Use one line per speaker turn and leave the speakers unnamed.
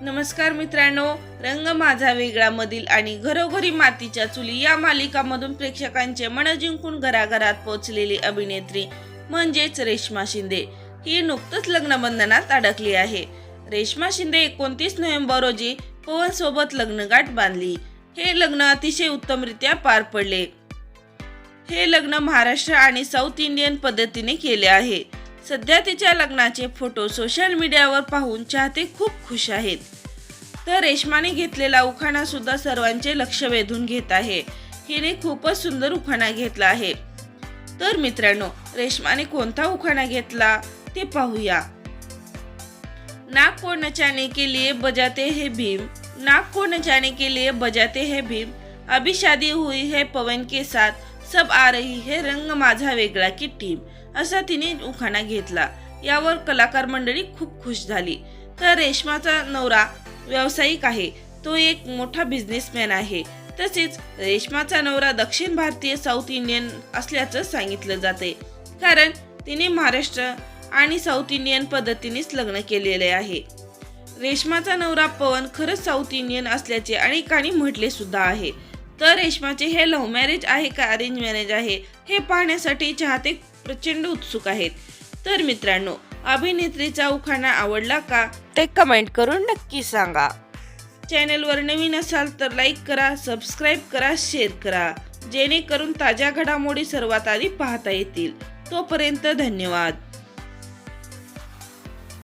नमस्कार मित्रांनो रंग माझा वेगळा मधील आणि घरोघरी मातीच्या चुली या मालिकामधून प्रेक्षकांचे मन जिंकून घराघरात पोहोचलेली अभिनेत्री म्हणजेच रेश्मा शिंदे. ही नुकतंच लग्नबंधनात अडकली आहे. रेश्मा शिंदे एकोणतीस नोव्हेंबर रोजी पवन सोबत लग्नगाठ बांधली. हे लग्न अतिशय उत्तमरित्या पार पडले. हे लग्न महाराष्ट्र आणि साऊथ इंडियन पद्धतीने केले आहे. सध्या तिच्या लग्नाचे फोटो सोशल मीडियावर पाहून चाहते खूप खुश आहेत. तर रेशमाने घेतलेला उखाणा सुद्धा सर्वांचे लक्ष वेधून घेत आहे. हिने खूपच सुंदर उखाणा घेतला आहे. तर मित्रांनो रेशमाने कोणता उखाणा घेतला ते पाहूया. नाक को नचाने के लिए बजाते हे भीम? नाक को नचाने के लिए बजाते हे भीम? अभी शादी हुई है पवन के साथ. सब आ रही है रंग माझा वेगळा की टीम असा तिने उखाणा घेतला. यावर कलाकार मंडळी खूप खुश झाली. तर रेशमाचा नवरा व्यावसायिक आहे. तो एक मोठा बिझनेसमॅन आहे. तसेच रेशमाचा नवरा दक्षिण भारतीय साऊथ इंडियन असल्याचं सांगितलं जाते. कारण तिने महाराष्ट्र आणि साऊथ इंडियन पद्धतीनेच लग्न केलेले आहे. रेशमाचा नवरा पवन खरंच साऊथ इंडियन असल्याचे अनेकांनी म्हटले सुद्धा आहे. तर रेशमाचे हे लव्ह मॅरेज आहे का अरेंज मॅरेज आहे हे पाहण्यासाठी चाहते प्रचंड उत्सुक आहेत. तर मित्रांनो अभिनेत्रीचा उखाणा आवडला का? ते कमेंट करून नक्की सांगा. चॅनलवर नवीन असाल तर लाईक करा सबस्क्राईब करा शेअर करा. जेणेकरून ताज्या घडामोडी सर्वात आधी पाहता येतील. तोपर्यंत धन्यवाद.